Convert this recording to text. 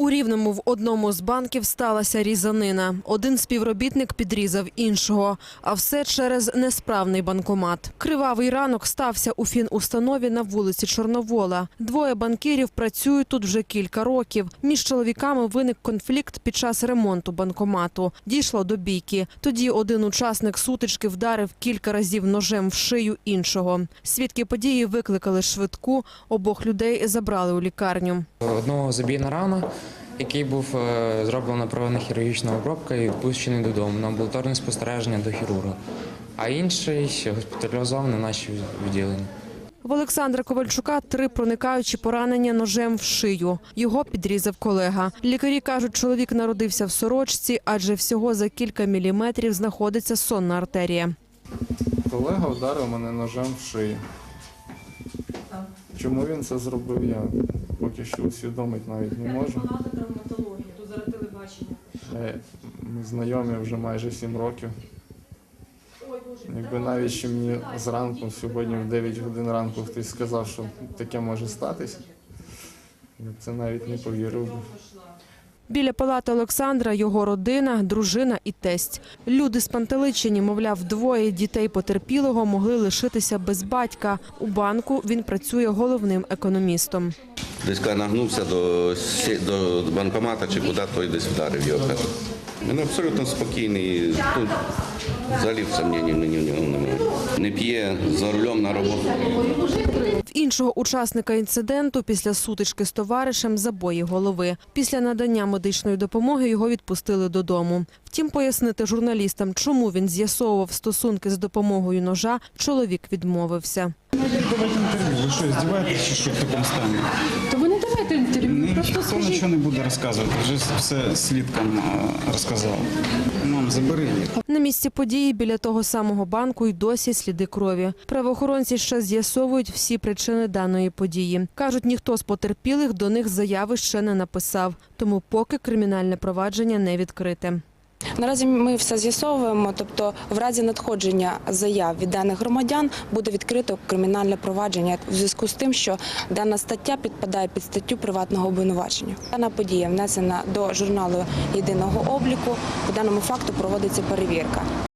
У Рівному в одному з банків сталася різанина. Один співробітник підрізав іншого, а все через несправний банкомат. Кривавий ранок стався у фінустанові на вулиці Чорновола. Двоє банкірів працюють тут вже кілька років. Між чоловіками виник конфлікт під час ремонту банкомату. Дійшло до бійки. Тоді один учасник сутички вдарив кілька разів ножем в шию іншого. Свідки події викликали швидку. Обох людей забрали у лікарню. Одного забійна рана, який був е, зроблена проведена хірургічна обробка і відпущений додому на амбулаторне спостереження до хірурга. А інший госпіталізований на наші відділення. В Олександра Ковальчука три проникаючі поранення ножем в шию. Його підрізав колега. Лікарі кажуть, чоловік народився в сорочці, адже всього за кілька міліметрів знаходиться сонна артерія. Колега вдарив мене ножем в шию. Чому він це зробив, я поки що усвідомити навіть не можу. травматології, тут зараз телебачення. Е, Ми знайомі вже майже 7 років. Якби навіть ще мені зранку, сьогодні в 9 годин ранку хтось сказав, що таке може статися, я б це навіть не повірив. би. Біля палати Олександра його родина, дружина і тесть. Люди спантеличені, мовляв, двоє дітей потерпілого могли лишитися без батька. У банку він працює головним економістом. Десь нагнувся до, до банкомата чи куди, той десь вдарив його. Він абсолютно спокійний. Тут взагалі сумнівів мені в нього немає. Не п'є за рулем на роботу. Іншого учасника інциденту після сутички з товаришем забої голови. Після надання медичної допомоги його відпустили додому. Втім, пояснити журналістам, чому він з'ясовував стосунки з допомогою ножа, чоловік відмовився. Ви що, здіваєтесь чи що в такому стані? То ви не давайте інтерв'ю, Ніхто скажіть. нічого не буде розказувати, вже все слідкам розказав. Мам, забери їх. На місці події біля того самого банку й досі сліди крові. Правоохоронці ще з'ясовують всі причини даної події. Кажуть, ніхто з потерпілих до них заяви ще не написав, тому поки кримінальне провадження не відкрите. Наразі ми все з'ясовуємо. Тобто, в разі надходження заяв від даних громадян буде відкрито кримінальне провадження в зв'язку з тим, що дана стаття підпадає під статтю приватного обвинувачення. Дана подія внесена до журналу єдиного обліку. По даному факту проводиться перевірка.